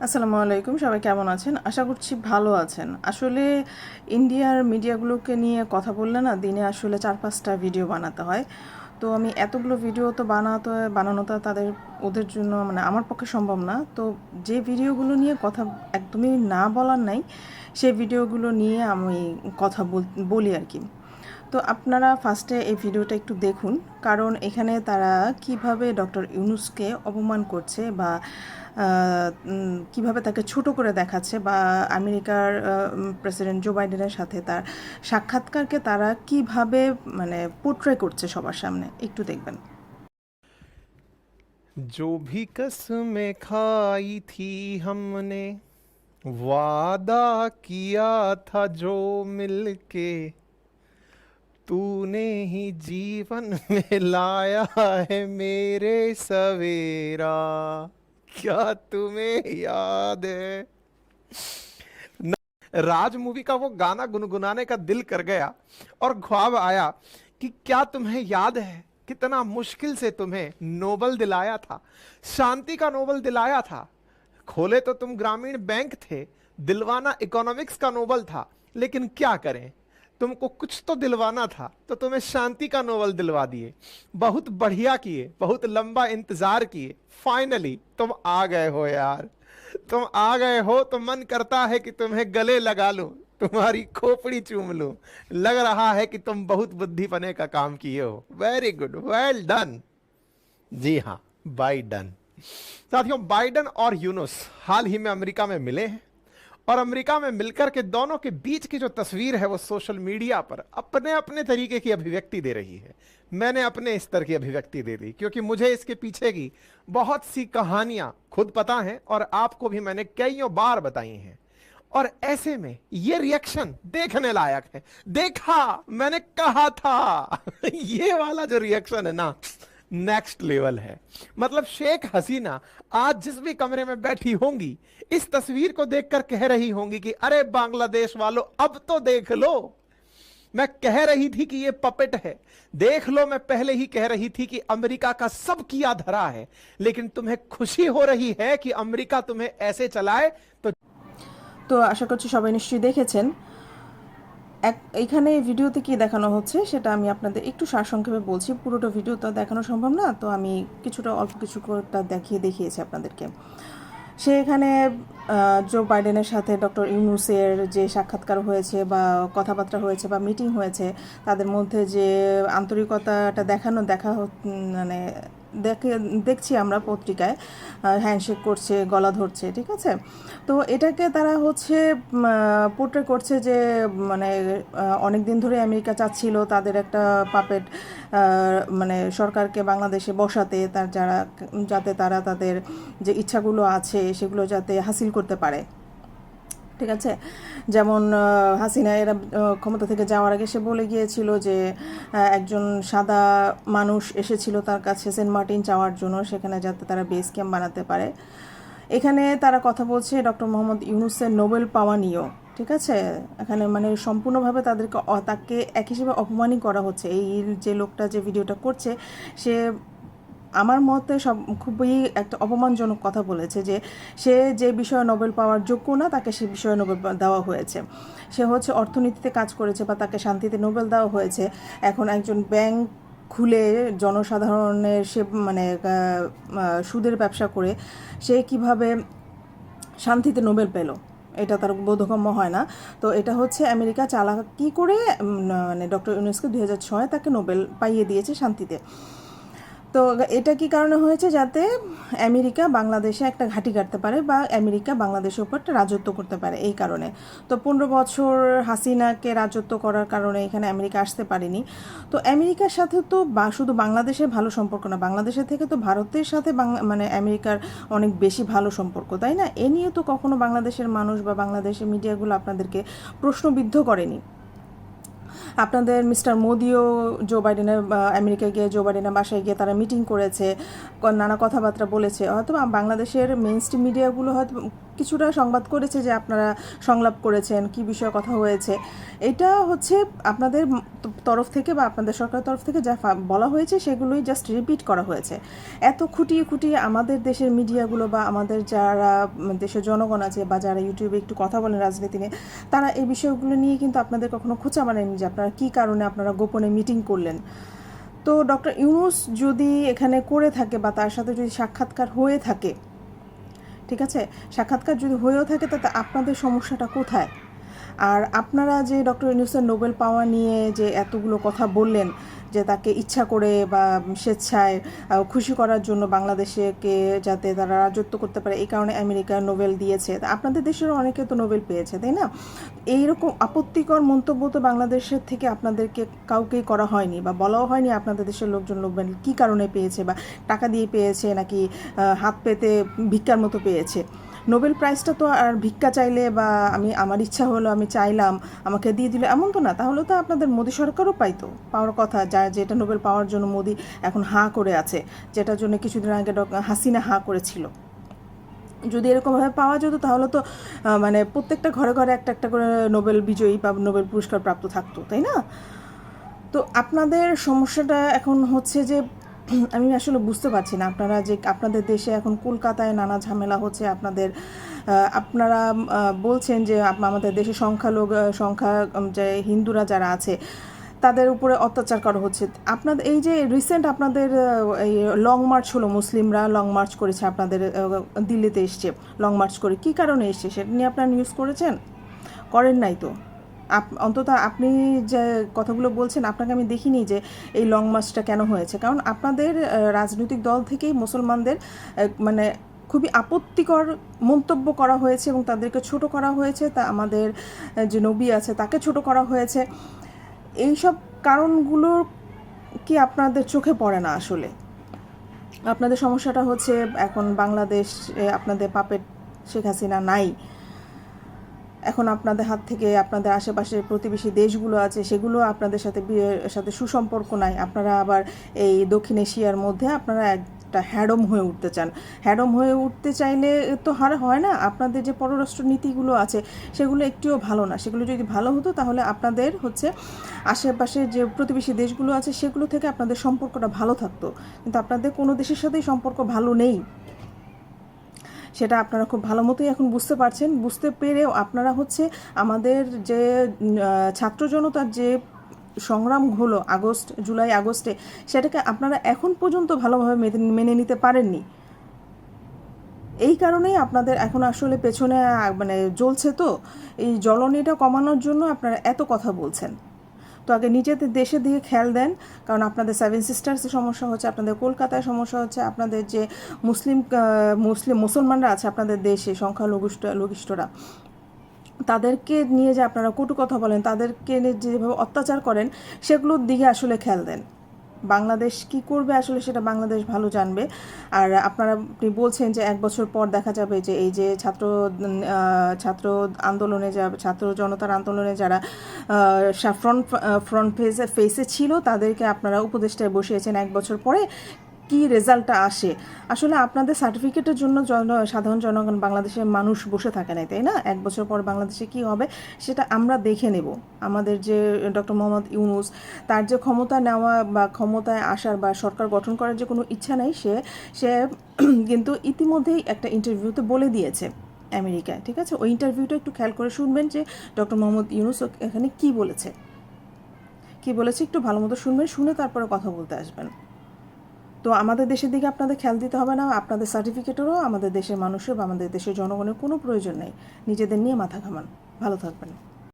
আসসালামু আলাইকুম, সবাই কেমন আছেন? আশা করছি ভালো আছেন। আসলে ইন্ডিয়ার মিডিয়াগুলোকে নিয়ে কথা বললে না, দিনে আসলে চার পাঁচটা ভিডিও বানাতে হয়। তো আমি এতগুলো ভিডিও তো বানাতে, বানানোটা তাদের, ওদের জন্য মানে আমার পক্ষে সম্ভব না। তো যে ভিডিওগুলো নিয়ে কথা একদমই না বলার নাই, সেই ভিডিওগুলো নিয়ে আমি কথা বল- আর কি। তো আপনারা ফার্স্টে এই ভিডিওটা একটু দেখুন কারণ এখানে তারা কিভাবে ডক্টর ইউনুসকে অপমান করছে বা আহ, উম, কিভাবে তাকে ছোট করে দেখাচ্ছে বা আমেরিকার প্রেসিডেন্ট জো বাইডেনের সাথে তার সাক্ষাৎকারকে তারা কিভাবে মানে পোট্রে করছে সবার সামনে একটু দেখবেন जो भी कसमें खाई थी हमने वादा किया था जो मिलके तूने ही जीवन में लाया है मेरे सवेरा। क्या तुम्हें याद है? राज मूवी का वो गाना गुनगुनाने का दिल कर गया और ख्वाब आया कि क्या तुम्हें याद है? कितना मुश्किल से तुम्हें नोबल दिलाया था, शांति का नोबल दिलाया था। खोले तो तुम ग्रामीण बैंक थे, दिलवाना इकोनॉमिक्स का नोबल था, लेकिन क्या करें? तुमको कुछ तो दिलवाना था तो तुम्हें शांति का नोबल दिलवा दिए। बहुत बढ़िया किए, बहुत लंबा इंतज़ार किए। फाइनली तुम आ गए हो यार। तुम आ गए हो तो मन करता है कि तुम्हें गले लगा लूँ, तुम्हारी खोपड़ी चूम लूँ। लग रहा है कि तुम बहुत बुद्धि पने का काम किए हो। वेरी गुड वेल डन जी हाँ बाइडन साथियों बाइडन और यूनुस हाल ही में अमेरिका में मिले हैं। और अमेरिका में मिलकर के दोनों के बीच की जो तस्वीर है वो सोशल मीडिया पर अपने अपने तरीके की अभिव्यक्ति दे रही है। मैंने अपने स्तर की अभिव्यक्ति दे दी, क्योंकि मुझे इसके पीछे की बहुत सी कहानियाँ खुद पता हैं और आपको भी मैंने कईयों बार बताई हैं। और ऐसे में ये रिएक्शन देखने लायक है। देखा, मैंने कहा था। ये वाला जो रिएक्शन है ना नेक्स्ट लेवल है मतलब शेख हसीना आज जिस भी कमरे में बैठी होंगी इस तस्वीर को देखकर कह रही होंगी कि अरे बांग्लादेश वालों अब तो देख लो मैं कह रही थी कि ये पपेट है देख लो मैं पहले ही कह रही थी कि अमेरिका का सब किया धरा है लेकिन तुम्हें खुशी हो रही है कि अमेरिका तुम्हें ऐसे चलाए तो তো আশা করছি সবাই নিশ্চয়ই দেখেছেন এক এইখানে ভিডিওতে কি দেখানো হচ্ছে সেটা আমি আপনাদের একটু সারসংক্ষেপে বলছি। পুরোটা ভিডিও তো দেখানো সম্ভব না, তো আমি কিছুটা অল্প কিছু দেখিয়ে দেখিয়েছি আপনাদেরকে। সে এখানে জো বাইডেনের সাথে ডক্টর ইউনুসের যে সাক্ষাৎকার হয়েছে বা কথাবার্তা হয়েছে বা মিটিং হয়েছে, তাদের মধ্যে যে আন্তরিকতাটা দেখানো, দেখা মানে দেখে, দেখছি আমরা পত্রিকায় হ্যান্ডশেক করছে, গলা ধরছে, ঠিক আছে? তো এটাকে তারা হচ্ছে পোর্ট্রে করছে যে মানে অনেক দিন ধরে আমেরিকা চাচ্ছিল তাদের একটা পাপেট মানে সরকারকে বাংলাদেশে বসাতে, তার যারা, যাতে তারা তাদের যে ইচ্ছাগুলো আছে, সেগুলো যাতে হাসিল করতে পারে। ঠিক আছে? যেমন হাসিনা এরা ক্ষমতা থেকে যাওয়ার আগে সে বলে গিয়েছিল যে একজন সাদা মানুষ এসেছিল তার কাছে সেন্ট মার্টিন চাওয়ার জন্য, সেখানে যাতে তারা বেস ক্যাম্প বানাতে পারে। এখানে তারা কথা বলছে ডক্টর মোহাম্মদ ইউনুসের নোবেল পাওয়া নিয়েও, ঠিক আছে? এখানে মানে সম্পূর্ণভাবে তাদেরকে তাকে এক হিসেবে অপমানই করা হচ্ছে। এই যে লোকটা যে ভিডিওটা করছে, সে আমার মতে সব খুবই একটা অপমানজনক কথা বলেছে যে সে যে বিষয়ে নোবেল পাওয়ার যোগ্য না, তাকে সে বিষয়ে নোবেল দেওয়া হয়েছে। সে হচ্ছে অর্থনীতিতে কাজ করেছে বা তাকে শান্তিতে নোবেল দেওয়া হয়েছে। এখন একজন ব্যাংক খুলে জনসাধারণের সে মানে সুদের ব্যবসা করে সে কীভাবে শান্তিতে নোবেল পেল? এটা তার বোধগম্য হয় না। তো এটা হচ্ছে আমেরিকা চালাকি করে মানে ডক্টর ইউনেস্কো দুই হাজার ছয় তাকে নোবেল পাইয়ে দিয়েছে শান্তিতে। তো এটা কি কারণে হয়েছে? যাতে আমেরিকা বাংলাদেশে একটা ঘাঁটি কাটতে পারে বা আমেরিকা বাংলাদেশের উপর একটা রাজত্ব করতে পারে এই কারণে। তো পনেরো বছর হাসিনাকে রাজত্ব করার কারণে এখানে আমেরিকা আসতে পারেনি। তো আমেরিকার সাথে তো বা শুধু বাংলাদেশের ভালো সম্পর্ক না, বাংলাদেশের থেকে তো ভারতের সাথে মানে আমেরিকার অনেক বেশি ভালো সম্পর্ক, তাই না? এ নিয়ে তো কখনো বাংলাদেশের মানুষ বা বাংলাদেশের মিডিয়াগুলো আপনাদেরকে প্রশ্নবিদ্ধ করেনি। আপনাদের মিস্টার মোদিও জো বাইডেনের আমেরিকায় গিয়ে জো বাইডেনের বাসায় গিয়ে তারা মিটিং করেছে নানা কথাবার্তা বলেছে। হয়তো বাংলাদেশের মেইন স্ট্রিম মিডিয়াগুলো হয়তো কিছুটা সংবাদ করেছে যে আপনারা সংলাপ করেছেন, কি বিষয়ে কথা হয়েছে। এটা হচ্ছে আপনাদের তরফ থেকে বা আপনাদের সরকারের তরফ থেকে যা বলা হয়েছে সেগুলোই জাস্ট রিপিট করা হয়েছে। এত খুঁটিয়ে খুঁটিয়ে আমাদের দেশের মিডিয়াগুলো বা আমাদের যারা দেশের জনগণ আছে বা যারা ইউটিউবে একটু কথা বলেন রাজনীতি নিয়ে তারা এই বিষয়গুলো নিয়ে কিন্তু আপনাদের কখনো খোঁচা মানেনি যে আপনারা কী কারণে আপনারা গোপনে মিটিং করলেন। তো ডক্টর ইউনুস যদি এখানে করে থাকে বা তার সাথে যদি সাক্ষাৎকার হয়ে থাকে ঠিক আছে? সাক্ষাৎকার যদি হয়েও থাকে তাতে আপনাদের সমস্যাটা কোথায়? আর আপনারা যে ডক্টর ইউনুসের নোবেল পাওয়া নিয়ে যে এতগুলো কথা বললেন, যে তাকে ইচ্ছা করে বা স্বেচ্ছায় খুশি করার জন্য বাংলাদেশকে যাতে তারা রাজত্ব করতে পারে, এই কারণে আমেরিকা নোবেল দিয়েছে। আপনাদের দেশেরও অনেকে তো নোবেল পেয়েছে, তাই না? এইরকম আপত্তিকর মন্তব্য তো বাংলাদেশের থেকে আপনাদেরকে কাউকেই করা হয়নি বা বলাও হয়নি আপনাদের দেশের লোকজন নোবেল কী কারণে পেয়েছে বা টাকা দিয়ে পেয়েছে নাকি হাত পেতে ভিক্ষার মতো পেয়েছে। নোবেল প্রাইজটা তো আর ভিক্ষা চাইলে বা আমি, আমার ইচ্ছা হলো আমি চাইলাম, আমাকে দিয়ে দিলে এমন তো না। তাহলে তো আপনাদের মোদী সরকারও পাইতো। পাওয়ার কথা, যা, যেটা নোবেল পাওয়ার জন্য মোদী এখন হাঁ করে আছে, যেটার জন্য কিছুদিন আগে হাসিনা হাঁ করেছিল। যদি এরকমভাবে পাওয়া যেত, তাহলে তো মানে প্রত্যেকটা ঘরে ঘরে একটা একটা করে নোবেল বিজয়ী বা নোবেল পুরস্কার প্রাপ্ত থাকতো, তাই না? তো আপনাদের সমস্যাটা এখন হচ্ছে যে আমি আসলে বুঝতে পারছি না। আপনারা যে আপনাদের দেশে এখন কলকাতায় নানা ঝামেলা হচ্ছে, আপনাদের আপনারা বলছেন যে আমাদের দেশে সংখ্যালঘু সংখ্যা যে হিন্দুরা যারা আছে, তাদের উপরে অত্যাচার করা হচ্ছে। আপনাদের এই যে রিসেন্ট আপনাদের এই লং মার্চ হলো, মুসলিমরা লং মার্চ করেছে, আপনাদের দিল্লিতে এসছে লং মার্চ করে, কি কারণে এসছে, সেটা নিয়ে আপনারা নিউজ করেছেন? করেন নাই তো? অন্তত আপনি যে কথাগুলো বলছেন, আপনাকে আমি দেখিনি যে এই লং মার্চটা কেন হয়েছে। কারণ আপনাদের রাজনৈতিক দল থেকেই মুসলমানদের মানে খুবই আপত্তিকর মন্তব্য করা হয়েছে এবং তাদেরকে ছোট করা হয়েছে। তা আমাদের যে নবী আছে তাকে ছোট করা হয়েছে। এইসব কারণগুলো কি আপনাদের চোখে পড়ে না আসলে? আপনাদের সমস্যাটা হচ্ছে এখন বাংলাদেশ আপনাদের পাপের শেখ হাসিনা নাই। এখন আপনাদের হাত থেকে আপনাদের আশেপাশের প্রতিবেশী দেশগুলো আছে, সেগুলো আপনাদের সাথে সাথে সুসম্পর্ক নাই। আপনারা আবার এই দক্ষিণ এশিয়ার মধ্যে আপনারা একটা হ্যাডম হয়ে উঠতে চান। হ্যাডম হয়ে উঠতে চাইলে তো হার, হয় না? আপনাদের যে পররাষ্ট্র নীতিগুলো আছে, সেগুলো একটিও ভালো না। সেগুলো যদি ভালো হতো, তাহলে আপনাদের হচ্ছে আশেপাশে যে প্রতিবেশী দেশগুলো আছে, সেগুলো থেকে আপনাদের সম্পর্কটা ভালো থাকতো। কিন্তু আপনাদের কোনো দেশের সাথেই সম্পর্ক ভালো নেই। সেটা আপনারা খুব ভালো মতোই এখন বুঝতে পারছেন। বুঝতে পেরেও আপনারা হচ্ছে আমাদের যে ছাত্র জনতার যে সংগ্রাম হলো আগস্ট, জুলাই, আগস্টে, সেটাকে আপনারা এখন পর্যন্ত ভালোভাবে মেনে নিতে পারেননি। এই কারণেই আপনাদের এখন আসলে পেছনে মানে জ্বলছে তো। এই জ্বলনিটা কমানোর জন্য আপনারা এত কথা বলছেন। তো আগে নিজেদের দেশে দিয়ে খেয়াল দেন, কারণ আপনাদের সেভেন সিস্টার্সে সমস্যা হচ্ছে, আপনাদের কলকাতায় সমস্যা হচ্ছে, আপনাদের যে মুসলিম মুসলিম, মুসলমানরা আছে আপনাদের দেশে, সংখ্যালঘুষ্ট, লঘিষ্ঠরা, তাদেরকে নিয়ে যে আপনারা কটু কথা বলেন, তাদেরকে নিয়ে যেভাবে অত্যাচার করেন, সেগুলোর দিকে আসলে খেয়াল দেন। বাংলাদেশ কি করবে আসলে সেটা বাংলাদেশ ভালো জানবে। আর আপনারা, আপনি বলছেন যে এক বছর পর দেখা যাবে যে এই যে ছাত্র ছাত্র আন্দোলনে যা, ছাত্র জনতার আন্দোলনে যারা ফ্রন্ট ফ্রন্ট ফেসে ফেসে ছিল, তাদেরকে আপনারা উপদেষ্টায় বসিয়েছেন এক বছর পরে। কি রেজাল্টটা আসে? আসলে আপনাদের সার্টিফিকেটের জন্য জন, সাধারণ জনগণ বাংলাদেশের মানুষ বসে থাকে নাই, তাই না? এক বছর পর বাংলাদেশে কি হবে সেটা আমরা দেখে নেব। আমাদের যে, ডক্টর মোহাম্মদ ইউনুস, তার যে ক্ষমতা নেওয়া বা ক্ষমতায় আসার বা সরকার গঠন করার যে কোনো ইচ্ছা নেই, সে সে কিন্তু ইতিমধ্যেই একটা ইন্টারভিউতে বলে দিয়েছে আমেরিকায়, ঠিক আছে? ওই ইন্টারভিউটা একটু খেয়াল করে শুনবেন যে, ডক্টর মোহাম্মদ ইউনুস এখানে কি বলেছে। কি বলেছে একটু ভালো মতো শুনবেন, শুনে তারপরে কথা বলতে আসবেন। তো আমাদের দেশের দিকে আপনাদের খেয়াল দিতে হবে না, আপনাদের সার্টিফিকেটেরও আমাদের দেশের মানুষের বা আমাদের দেশের জনগণের কোনো প্রয়োজন নেই। নিজেদের নিয়ে মাথা ঘামান। ভালো থাকবেন।